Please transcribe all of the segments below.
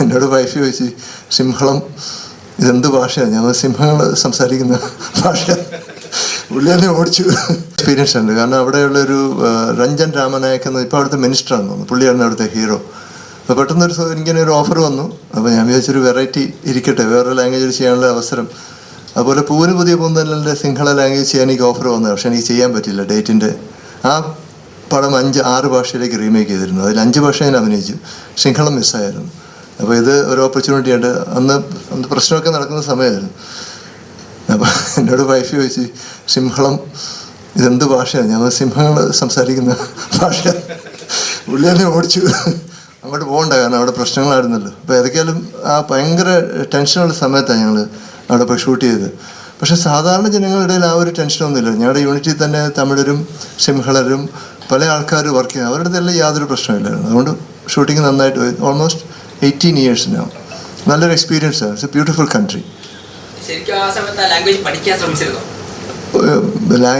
എന്നോട് വൈഫ് ചോദിച്ചു സിംഹളം ഇതെന്ത് ഭാഷയാണ് ഞാൻ സിംഹങ്ങൾ സംസാരിക്കുന്ന ഭാഷ പുള്ളി തന്നെ ഓടിച്ചു. എക്സ്പീരിയൻസ് ഉണ്ട്. കാരണം അവിടെയുള്ളൊരു രഞ്ജൻ രാമനായക് എന്ന് ഇപ്പോൾ അവിടുത്തെ മിനിസ്റ്ററാണ് തോന്നുന്നു. പുള്ളിയാണ് അവിടുത്തെ ഹീറോ അപ്പോൾ പെട്ടെന്ന് ഒരു സ- ഇങ്ങനെ ഒരു ഓഫർ വന്നു. അപ്പോൾ ഞാൻ വിചാരിച്ചൊരു വെറൈറ്റി ഇരിക്കട്ടെ. വേറെ ലാംഗ്വേജിൽ ചെയ്യാനുള്ള അവസരം. അതുപോലെ പൂവിന് പുതിയ പൂന്തലിന്റെ സിംഹള ലാംഗ്വേജ് ചെയ്യാൻ എനിക്ക് ഓഫർ വന്നത്. പക്ഷേ എനിക്ക് ചെയ്യാൻ പറ്റില്ല. ഡേറ്റിന്റെ ആ പടം അഞ്ച് ആറ് ഭാഷയിലേക്ക് റീമേക്ക് ചെയ്തിരുന്നു. അതിൽ അഞ്ച് ഭാഷ ഞാൻ അഭിനയിച്ചു. സിംഹളം മിസ്സായിരുന്നു അപ്പോൾ ഇത് ഒരു ഓപ്പർച്യൂണിറ്റി ആയിട്ട് അന്ന് അന്ന് പ്രശ്നമൊക്കെ നടക്കുന്ന സമയമായിരുന്നു. അപ്പോൾ എന്നോട് വൈഫ് ചോദിച്ചു സിംഹളം ഇതെന്ത് ഭാഷയാണ് ഞാൻ സിംഹങ്ങൾ സംസാരിക്കുന്ന ഭാഷ. പുള്ളി തന്നെ ഓടിച്ചു. അങ്ങോട്ട് പോകണ്ട കാരണം അവിടെ പ്രശ്നങ്ങളായിരുന്നല്ലോ. അപ്പോൾ ഏതൊക്കെയാലും ആ ഭയങ്കര ടെൻഷനുള്ള സമയത്താണ് ഞങ്ങൾ അവിടെ പോയി ഷൂട്ട് ചെയ്തത്. പക്ഷേ സാധാരണ ജനങ്ങളുടെ ഇടയിൽ ആ ഒരു ടെൻഷനൊന്നുമില്ല ഞങ്ങളുടെ യൂണിറ്റിൽ തന്നെ തമിഴരും സിംഹളരും പല ആൾക്കാർ വർക്ക് ചെയ്യുന്നത് അവരുടെ തന്നെ യാതൊരു പ്രശ്നമില്ലായിരുന്നു അതുകൊണ്ട് ഷൂട്ടിംഗ് നന്നായിട്ട് ഓൾമോസ്റ്റ് എയ്റ്റീൻ ഇയേഴ്സ് നോ നല്ലൊരു എക്സ്പീരിയൻസ് ആണ് ഇറ്റ്സ് എ ബ്യൂട്ടിഫുൾ കൺട്രി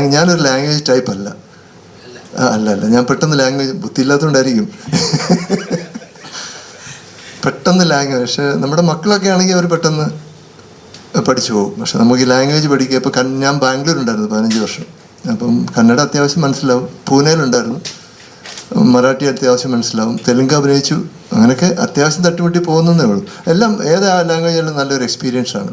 ഞാനൊരു ലാംഗ്വേജ് ടൈപ്പ് അല്ല. അല്ല അല്ല. ഞാൻ പെട്ടെന്ന് ലാംഗ്വേജ് ബുദ്ധിയില്ലാത്തതുകൊണ്ടായിരിക്കും പെട്ടെന്ന് ലാംഗ്വേജ് പക്ഷെ നമ്മുടെ മക്കളൊക്കെ ആണെങ്കിൽ അവർ പെട്ടെന്ന് പഠിച്ചു പോകും. പക്ഷെ നമുക്ക് ഈ ലാംഗ്വേജ് പഠിക്കുക ഇപ്പോൾ കൺ ഞാൻ ബാംഗ്ലൂർ ഉണ്ടായിരുന്നു പതിനഞ്ച് വർഷം. അപ്പം കന്നഡ അത്യാവശ്യം മനസ്സിലാവും. പൂനെയിലുണ്ടായിരുന്നു. മറാഠി അത്യാവശ്യം മനസ്സിലാവും. തെലുങ്ക് അഭിനയിച്ചു. അങ്ങനെയൊക്കെ അത്യാവശ്യം തട്ടിമുട്ടി പോകുന്നതേ ഉള്ളൂ. എല്ലാം ഏത് ലാംഗ്വേജിലും നല്ലൊരു എക്സ്പീരിയൻസ് ആണ്.